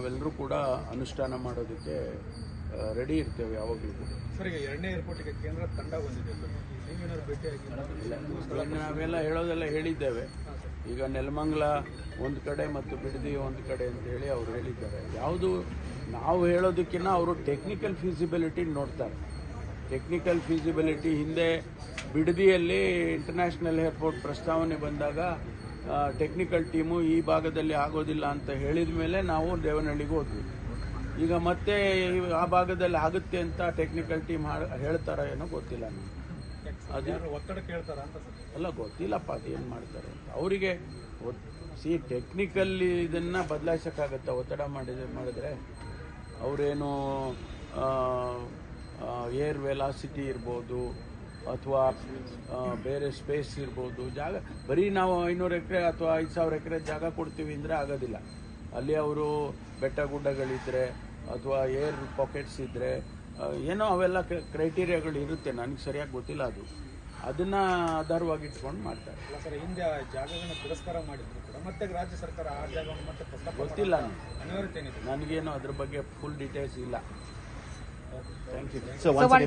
ನಾವೆಲ್ಲರೂ ಕೂಡ ಅನುಷ್ಠಾನ ಮಾಡೋದಕ್ಕೆ ರೆಡಿ ಇರ್ತೇವೆ ಯಾವಾಗಲೂ ಕೂಡ. ಸರ್ ಈಗ ಎರಡನೇ ಏರ್ಪೋರ್ಟ್ಗೆ ಕೇಂದ್ರ ತಂಡ ಬಂದಿದೆ ನಾವೆಲ್ಲ ಹೇಳೋದೆಲ್ಲ ಹೇಳಿದ್ದೇವೆ. ಈಗ ನೆಲಮಂಗಲ ಒಂದು ಕಡೆ ಮತ್ತು ಬಿಡದಿ ಒಂದು ಕಡೆ ಅಂತ ಹೇಳಿ ಅವರು ಹೇಳಿದ್ದಾರೆ. ಯಾವುದು ನಾವು ಹೇಳೋದಕ್ಕಿಂತ ಅವರು ಟೆಕ್ನಿಕಲ್ ಫೀಸಿಬಿಲಿಟಿ ನೋಡ್ತಾರೆ. ಟೆಕ್ನಿಕಲ್ ಫೀಸಿಬಿಲಿಟಿ ಹಿಂದೆ ಬಿಡದಿಯಲ್ಲಿ ಇಂಟರ್ನ್ಯಾಷನಲ್ ಏರ್ಪೋರ್ಟ್ ಪ್ರಸ್ತಾವನೆ ಬಂದಾಗ ಟೆಕ್ನಿಕಲ್ ಟೀಮು ಈ ಭಾಗದಲ್ಲಿ ಆಗೋದಿಲ್ಲ ಅಂತ ಹೇಳಿದ ಮೇಲೆ ನಾವು ದೇವನಹಳ್ಳಿಗೆ ಹೋದ್ವಿ. ಈಗ ಮತ್ತೆ ಆ ಭಾಗದಲ್ಲಿ ಆಗುತ್ತೆ ಅಂತ ಟೆಕ್ನಿಕಲ್ ಟೀಮ್ ಹೇಳ್ತಾರ ಏನೋ ಗೊತ್ತಿಲ್ಲ ನಾನು ಅದು ಒತ್ತಡ ಕೇಳ್ತಾರ ಅಂತ ಅಲ್ಲ ಗೊತ್ತಿಲ್ಲಪ್ಪ ಏನು ಮಾಡ್ತಾರೆ ಅಂತ. ಅವರಿಗೆ ಸಿ ಟೆಕ್ನಿಕಲ್ಲಿ ಇದನ್ನು ಬದಲಾಯಿಸೋಕ್ಕಾಗತ್ತಾ ಒತ್ತಡ ಮಾಡಿದ ಮಾಡಿದ್ರೆ? ಅವರೇನು ಏರ್ ವೆಲಾಸಿಟಿ ಇರ್ಬೋದು ಅಥವಾ ಬೇರೆ ಸ್ಪೇಸ್ ಇರ್ಬೋದು ಜಾಗ ಬರೀ ನಾವು ಐನೂರು ಎಕರೆ ಅಥವಾ ಐದು ಸಾವಿರ ಎಕರೆ ಜಾಗ ಕೊಡ್ತೀವಿ ಅಂದರೆ ಆಗೋದಿಲ್ಲ. ಅಲ್ಲಿ ಅವರು ಬೆಟ್ಟ ಗುಡ್ಡಗಳಿದ್ದರೆ ಅಥವಾ ಏರ್ ಪಾಕೆಟ್ಸ್ ಇದ್ದರೆ ಏನೋ ಅವೆಲ್ಲ ಕ್ರೈಟೀರಿಯಾಗಳು ಇರುತ್ತೆ. ನನಗೆ ಸರಿಯಾಗಿ ಗೊತ್ತಿಲ್ಲ ಅದು. ಅದನ್ನ ಆಧಾರವಾಗಿ ಇಟ್ಕೊಂಡು ಮಾಡ್ತಾರೆ. ಅಲ್ಲ ಸರ್ ಹಿಂದೆ ಆ ಜಾಗಗಳನ್ನ ತಿರಸ್ಕಾರ ಮಾಡಿದ್ರು ಕೂಡ ಮತ್ತೆ ರಾಜ್ಯ ಸರ್ಕಾರ ಆ ಜಾಗವನ್ನು ಮತ್ತೆ ಗೊತ್ತಿಲ್ಲ ನನಗೇನು ಅದ್ರ ಬಗ್ಗೆ ಫುಲ್ ಡೀಟೇಲ್ಸ್ ಇಲ್ಲ. Thank you